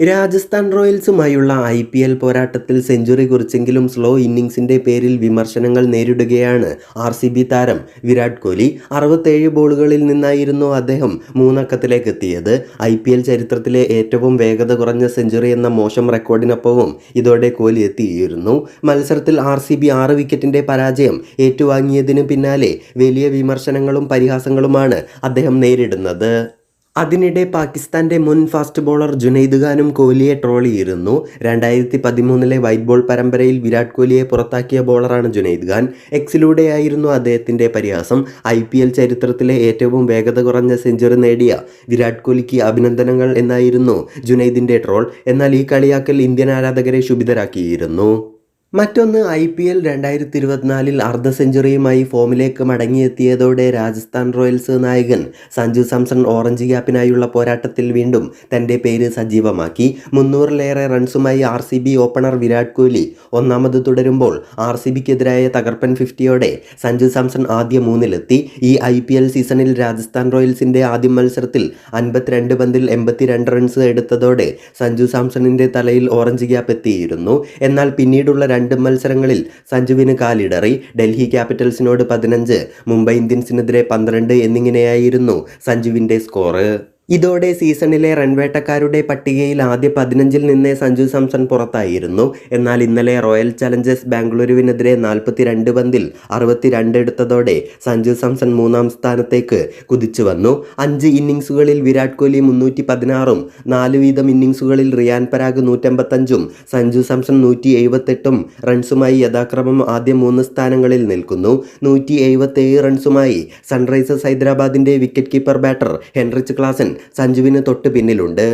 രാജസ്ഥാൻ റോയൽസുമായുള്ള I P L പോരാട്ടത്തിൽ century കുറിച്ചെങ്കിലും സ്ലോ ഇന്നിങ്സിന്റെ പേരിൽ വിമർശനങ്ങൾ നേരിടുകയാണ് ആർ സി ബി താരം വിരാട് കോഹ്ലി. അറുപത്തേഴ് ബോളുകളിൽ നിന്നായിരുന്നു അദ്ദേഹം മൂന്നക്കത്തിലേക്ക് എത്തിയത് ഐ പി എൽ ചരിത്രത്തിലെ ഏറ്റവും വേഗത കുറഞ്ഞ സെഞ്ചുറി എന്ന മോശം റെക്കോർഡിനൊപ്പവും ഇതോടെ കോഹ്ലി എത്തിയിരുന്നു. മത്സരത്തിൽ ആർ സി ബി ആറ് വിക്കറ്റിന്റെ പരാജയം ഏറ്റുവാങ്ങിയതിനു പിന്നാലെ വലിയ വിമർശനങ്ങളും പരിഹാസങ്ങളുമാണ് അദ്ദേഹം നേരിടുന്നത്. അതിനിടെ പാകിസ്ഥാന്റെ മുൻ ഫാസ്റ്റ് ബോളർ ജുനൈദ് ഖാനും കോഹ്ലിയെ ട്രോളിയിരുന്നു രണ്ടായിരത്തി പതിമൂന്നിലെ വൈറ്റ് ബോൾ പരമ്പരയിൽ വിരാട് കോഹ്ലിയെ പുറത്താക്കിയ ബോളറാണ് ജുനൈദ് ഖാൻ. എക്സിലൂടെയായിരുന്നു അദ്ദേഹത്തിന്റെ പരിഹാസം. ഐ പി എൽ ചരിത്രത്തിലെ ഏറ്റവും വേഗത കുറഞ്ഞ സെഞ്ചുറി നേടിയ വിരാട് കോഹ്ലിക്ക് അഭിനന്ദനങ്ങൾ എന്നായിരുന്നു ജുനൈദിന്റെ ട്രോൾ. എന്നാൽ ഈ കളിയാക്കൽ ഇന്ത്യൻ ആരാധകരെ ക്ഷുഭിതരാക്കിയിരുന്നു മറ്റൊന്ന് ഐ പി എൽ രണ്ടായിരത്തി ഇരുപത്തിനാലിൽ അർദ്ധ സെഞ്ചുറിയുമായി ഫോമിലേക്ക് മടങ്ങിയെത്തിയതോടെ രാജസ്ഥാൻ റോയൽസ് നായകൻ സഞ്ജു സാംസൺ ഓറഞ്ച് ക്യാപ്പിനായുള്ള പോരാട്ടത്തിൽ വീണ്ടും തന്റെ പേര് സജീവമാക്കി. മുന്നൂറിലേറെ റൺസുമായി R C B opener Virat Kohli ഒന്നാമത് തുടരുമ്പോൾ ആർ സി ബിക്കെതിരായ തകർപ്പൻ ഫിഫ്റ്റിയോടെ സഞ്ജു സാംസൺ ആദ്യ മൂന്നിലെത്തി. ഈ ഐ പി എൽ സീസണിൽ രാജസ്ഥാൻ റോയൽസിന്റെ ആദ്യ മത്സരത്തിൽ അൻപത്തിരണ്ട് പന്തിൽ എൺപത്തിരണ്ട് റൺസ് എടുത്തതോടെ സഞ്ജു സാംസണിന്റെ തലയിൽ ഓറഞ്ച് ക്യാപ്പ് എത്തിയിരുന്നു. എന്നാൽ പിന്നീടുള്ള രണ്ട് മത്സരങ്ങളിൽ സഞ്ജുവിന് കാലിടറി. ഡൽഹി ക്യാപിറ്റൽസിനോട് പതിനഞ്ച്. മുംബൈ ഇന്ത്യൻസിനെതിരെ പന്ത്രണ്ട് എന്നിങ്ങനെയായിരുന്നു സഞ്ജുവിന്റെ സ്കോറ്. ഇതോടെ സീസണിലെ റൺവേട്ടക്കാരുടെ പട്ടികയിൽ ആദ്യ പതിനഞ്ചിൽ നിന്ന് സഞ്ജു സാംസൺ പുറത്തായിരുന്നു. എന്നാൽ ഇന്നലെ റോയൽ ചലഞ്ചേഴ്സ് ബാംഗ്ലൂരുവിനെതിരെ നാൽപ്പത്തിരണ്ട് പന്തിൽ അറുപത്തിരണ്ട് എടുത്തതോടെ സഞ്ജു സാംസൺ മൂന്നാം സ്ഥാനത്തേക്ക് കുതിച്ചു വന്നു. അഞ്ച് ഇന്നിങ്സുകളിൽ വിരാട് കോഹ്ലി മുന്നൂറ്റി പതിനാറും നാല് വീതം ഇന്നിങ്സുകളിൽ റിയാൻ പരാഗ് നൂറ്റമ്പത്തഞ്ചും സഞ്ജു സാംസൺ നൂറ്റി എഴുപത്തെട്ടും റൺസുമായി യഥാക്രമം ആദ്യ മൂന്ന് സ്ഥാനങ്ങളിൽ നിൽക്കുന്നു. നൂറ്റി എഴുപത്തേഴ് റൺസുമായി Sunrisers ഹൈദരാബാദിന്റെ wicket keeper batter Heinrich Klaasen സഞ്ജുവിന് തൊട്ട് പിന്നിലുണ്ട്.